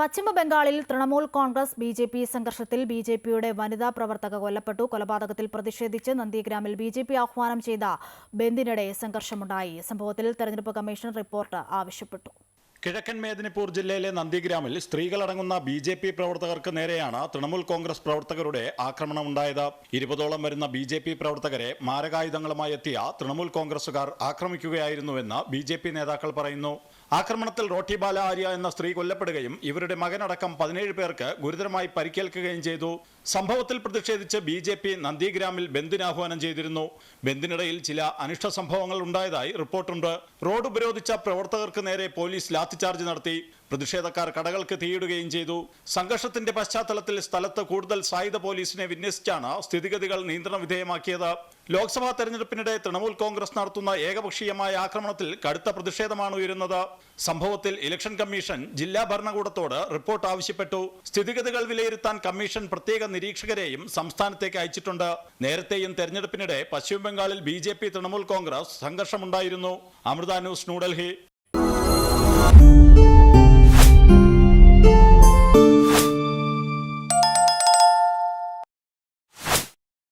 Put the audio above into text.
പശ്ചിമ ബംഗാളിൽ Trinamool Congress B J P സംഘർഷത്തിൽ B J പിയുടെ വനിതാ പ്രവർത്തക കൊല്ലപ്പെട്ടു. കൊലപാതകത്തിൽ പ്രതിഷേധിച്ച് നന്ദിഗ്രാമിൽ ബി ജെ പി ആഹ്വാനം ചെയ്ത ബന്ദിനിടെ സംഘർഷമുണ്ടായി. സംഭവത്തിൽ തെരഞ്ഞെടുപ്പ് കമ്മീഷൻ റിപ്പോർട്ട് ആവശ്യപ്പെട്ടു. കിഴക്കൻ മേദിനിപൂർ ജില്ലയിലെ നന്ദിഗ്രാമിൽ സ്ത്രീകളടങ്ങുന്ന ബി ജെ പി പ്രവർത്തകർക്ക് നേരെയാണ് തൃണമൂൽ കോൺഗ്രസ് പ്രവർത്തകരുടെ ആക്രമണം ഉണ്ടായത് ഇരുപതോളം വരുന്ന ബി ജെ പി പ്രവർത്തകരെ മാരകായുധങ്ങളുമായി എത്തിയ തൃണമൂൽ കോൺഗ്രസുകാർ ആക്രമിക്കുകയായിരുന്നുവെന്ന് ബി ജെ പി നേതാക്കൾ പറയുന്നു. ആക്രമണത്തിൽ റോട്ടി ബാല ആര്യ എന്ന സ്ത്രീ കൊല്ലപ്പെടുകയും ഇവരുടെ മകനടക്കം പതിനേഴ് പേർക്ക് ഗുരുതരമായി പരിക്കേൽക്കുകയും ചെയ്തു. സംഭവത്തിൽ പ്രതിഷേധിച്ച് ബി ജെ പി നന്ദിഗ്രാമിൽ ബന്ദിനാഹ്വാനം ചെയ്തിരുന്നു. ബന്ദിനിടയിൽ ചില അനിഷ്ട സംഭവങ്ങൾ ഉണ്ടായതായി റിപ്പോർട്ടുണ്ട്. റോഡ് ഉപരോധിച്ച പ്രവർത്തകർക്ക് നേരെ പോലീസ് ലാത്തിചാർജ് നടത്തി. പ്രതിഷേധക്കാർ കടകൾക്ക് തീയിടുകയും ചെയ്തു. സംഘർഷത്തിന്റെ പശ്ചാത്തലത്തിൽ സ്ഥലത്ത് കൂടുതൽ സായുധ പോലീസിനെ വിന്യസിച്ചാണ് സ്ഥിതിഗതികൾ നിയന്ത്രണ വിധേയമാക്കിയത്. ലോക്സഭാ തെരഞ്ഞെടുപ്പിനിടെ തൃണമൂൽ കോൺഗ്രസ് നടത്തുന്ന ഏകപക്ഷീയമായ ആക്രമണത്തിൽ കടുത്ത പ്രതിഷേധമാണ് ഉയരുന്നത്. സംഭവത്തിൽ ഇലക്ഷൻ കമ്മീഷൻ ജില്ലാ ഭരണകൂടത്തോട് റിപ്പോർട്ട് ആവശ്യപ്പെട്ടു. സ്ഥിതിഗതികൾ വിലയിരുത്താൻ കമ്മീഷൻ പ്രത്യേക നിരീക്ഷകരെയും സംസ്ഥാനത്തേക്ക് അയച്ചിട്ടുണ്ട്. നേരത്തെയും തെരഞ്ഞെടുപ്പിനിടെ പശ്ചിമബംഗാളിൽ B J P Trinamool Congress സംഘർഷമുണ്ടായിരുന്നു. Amrita news New Delhi.